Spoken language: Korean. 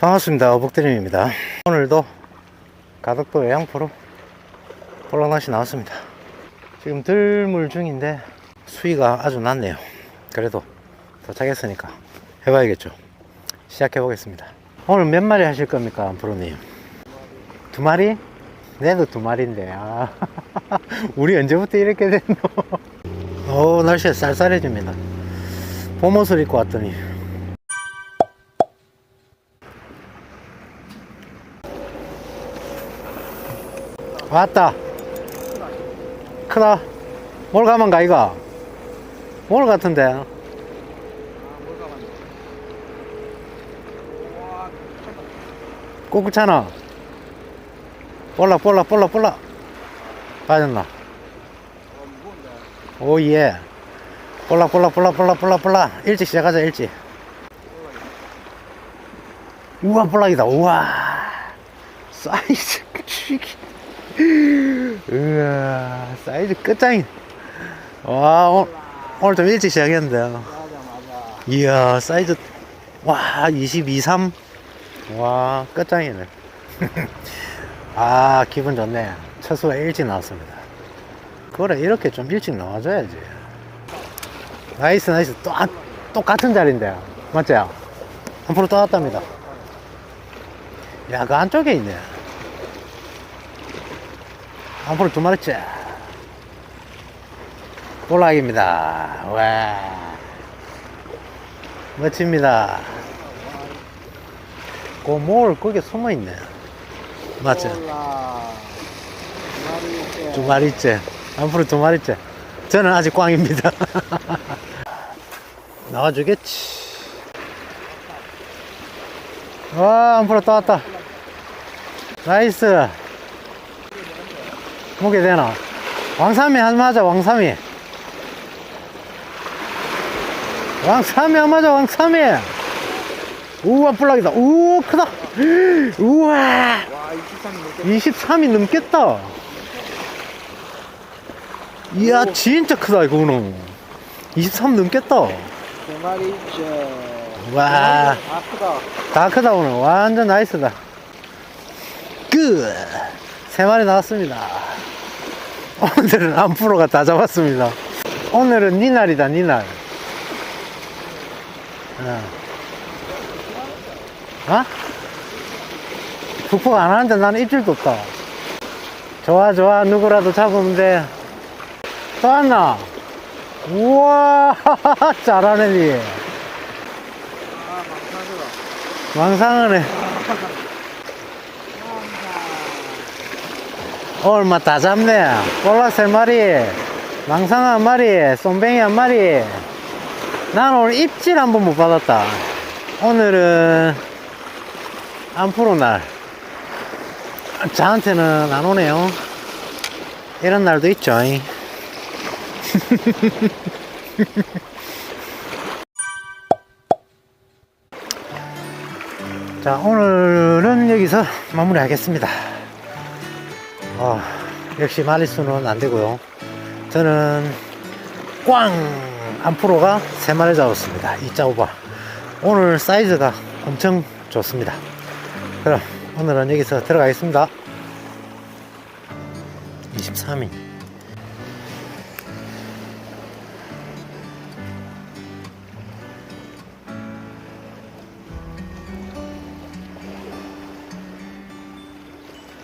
반갑습니다. 어복드림입니다. 오늘도 가덕도 양포로 볼락낚시 나왔습니다. 지금 들물 중인데 수위가 아주 낮네요. 그래도 도착했으니까 해봐야겠죠. 시작해 보겠습니다. 오늘 몇 마리 하실 겁니까, 프로님? 두 마리? 내도 두 마리인데. 아, 우리 언제부터 이렇게 됐노? 오, 날씨가 쌀쌀해집니다. 봄옷을 입고 왔더니 왔다. 크다. 뭘 가면 가, 이거? 뭘 같은데? 꼬꾸차나. 볼락, 볼락, 볼락, 볼락. 빠졌나? 오, 예. 볼락, 볼락, 볼락, 볼락, 볼락, 볼락. 일찍 시작하자, 일찍. 우와, 볼락이다. 우와. 사이즈, 치기. 우와 사이즈 끝장이. 와 오늘, 오늘 좀 일찍 시작했는데 맞아 맞아 이야 사이즈 와 22, 3. 와 끝장이네. 아 기분 좋네. 첫수가 일찍 나왔습니다. 그래 이렇게 좀 일찍 나와줘야지. 나이스 나이스. 또, 아, 똑같은 자리인데 맞지? 앞으로 또 왔답니다. 야 그 안쪽에 있네 앞으로 두 마리째. 볼락입니다. 와. 멋집니다. 고몰 거기 숨어 있네. 맞지? 콜라 마리째 두 마리째. 앞으로 두 마리째. 저는 아직 꽝입니다. 나와주겠지. 와, 앞으로 또 왔다. 나이스. 뭐게 되나? 왕삼이 한 맞아, 왕삼이. 왕삼이 한 맞아, 왕삼이. 우와, 뿔락이다. 우와, 크다. 우와. 와 23이 23이 넘겠다. 이야, 오. 진짜 크다, 이거는. 23 넘겠다. 와. 아프다 다 크다, 오늘. 완전 나이스다. 끝! 세 마리 나왔습니다. 오늘은 안프로가 다 잡았습니다. 오늘은 니 날이다, 니 날. 어? 어? 푹푹 안 하는데 나는 입질도 없다. 좋아, 좋아. 누구라도 잡으면 돼. 또 왔나? 우와, 잘하네, 니. 아 왕상하네. 오늘 뭐다 잡네. 볼락 세 마리, 망상 한 마리, 쏨뱅이 한 마리. 난 오늘 입질 한 번 못 받았다. 오늘은 안프로 날. 저한테는 안 오네요. 이런 날도 있죠. 자, 오늘은 여기서 마무리 하겠습니다. 아, 역시 마리수는 안 되고요. 저는 꽝! 안프로가 3마리 잡았습니다. 이 짜오바. 오늘 사이즈가 엄청 좋습니다. 그럼 오늘은 여기서 들어가겠습니다. 23인.